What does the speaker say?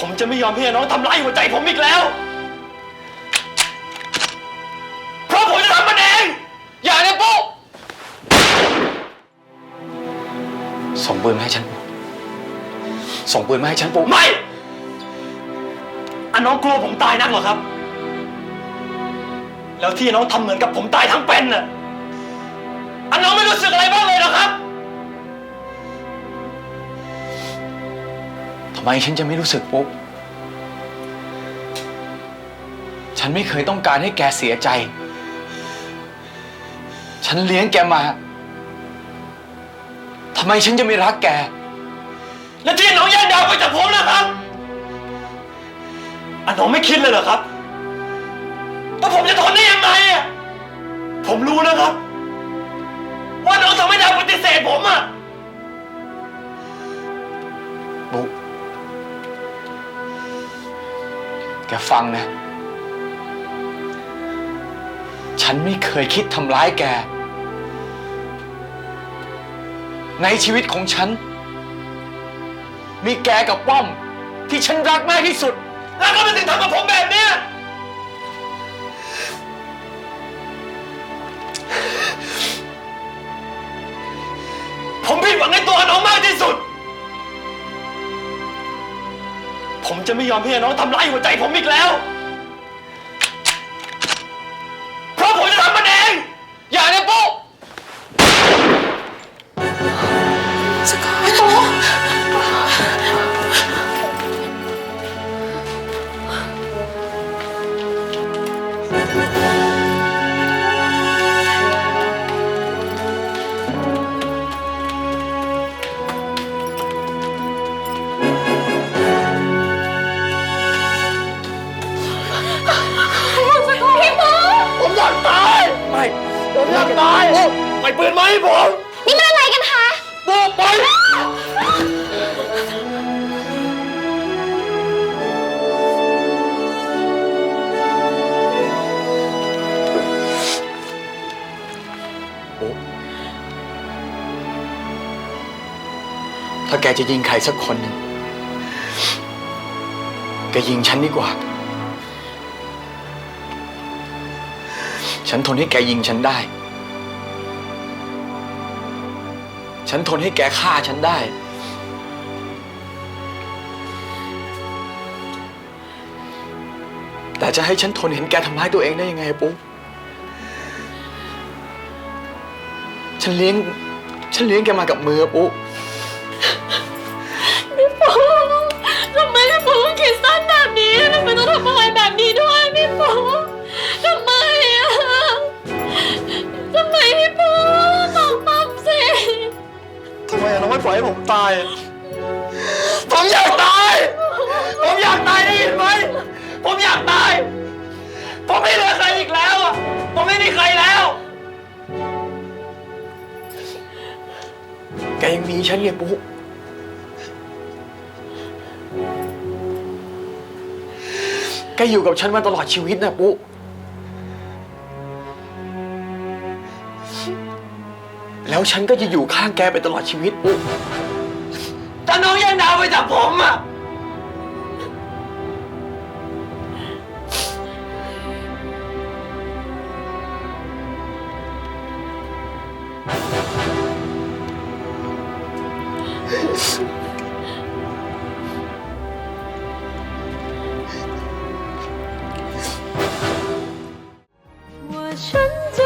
ผมจะไม่ยอมให้น้องทำร้ายหัวใจผมอีกแล้ว เพราะผมจะทำมันเอง อย่าเนะปุ๊ส่งปืนมาให้ฉันส่งปืนมาให้ฉันปุ๊ไม่อันน้องกลัวผมตายนักเหรอครับ แล้วที่น้องทำเหมือนกับผมตายทั้งเป็นน่ะำไมฉันจะไม่รู้สึกปุ๊บ ฉันไม่เคยต้องการให้แกเสียใจ ฉันเลี้ยงแกมาทำไมฉันจะไม่รักแก และที่น้องแย่งดาวไปจากผมนะครับอันน้องไม่คิดเลยเหรอครับว่าผมจะทนได้ยังไงอะผมรู้นะครับ ว่าน้องทำให้ดาวปฏิเสธผมอะบุ๊ แกฟังนะ ฉันไม่เคยคิดทำร้ายแก ในชีวิตของฉัน มีแกกับป้อม ที่ฉันรักมากที่สุด แล้วก็มาถึงทำกับผมแบบเนี้ยผมผิดหวังในตัวน้องมากที่สุด ผมจะไม่ยอมให้น้องทำร้ายหัวใจผมอีกแล้ว อยากตายไปปืนมาให้ผมนี่มันอะไรกันคะปุ๊ไปถ้าแกจะยิงใครสักคนหนึ่งแกยิงฉันดีกว่า ฉันทนให้แกยิงฉันได้ ฉันทนให้แกฆ่าฉันได้ แต่จะให้ฉันทนเห็นแกทำร้ายตัวเองได้ยังไงปุ๊ฉันเลี้ยง ฉันเลี้ยงแกมากับมือปุ๊ ไมเราไม่ปล่อยให้ผมตาย ผมอยากตาย ผมอยากตายได้ยินไหม ผมอยากตาย ผมไม่เหลือใครอีกแล้วอะผมไม่มีใครแล้ว แกยังมีฉันไงปุ๊แกอยู่กับฉันมาตลอดชีวิตนะปุ๊ แล้วฉันก็จะอยู่ข้างแกไปตลอดชีวิตถ้าน้องแย่งดาวไปจากผมอะ我选择。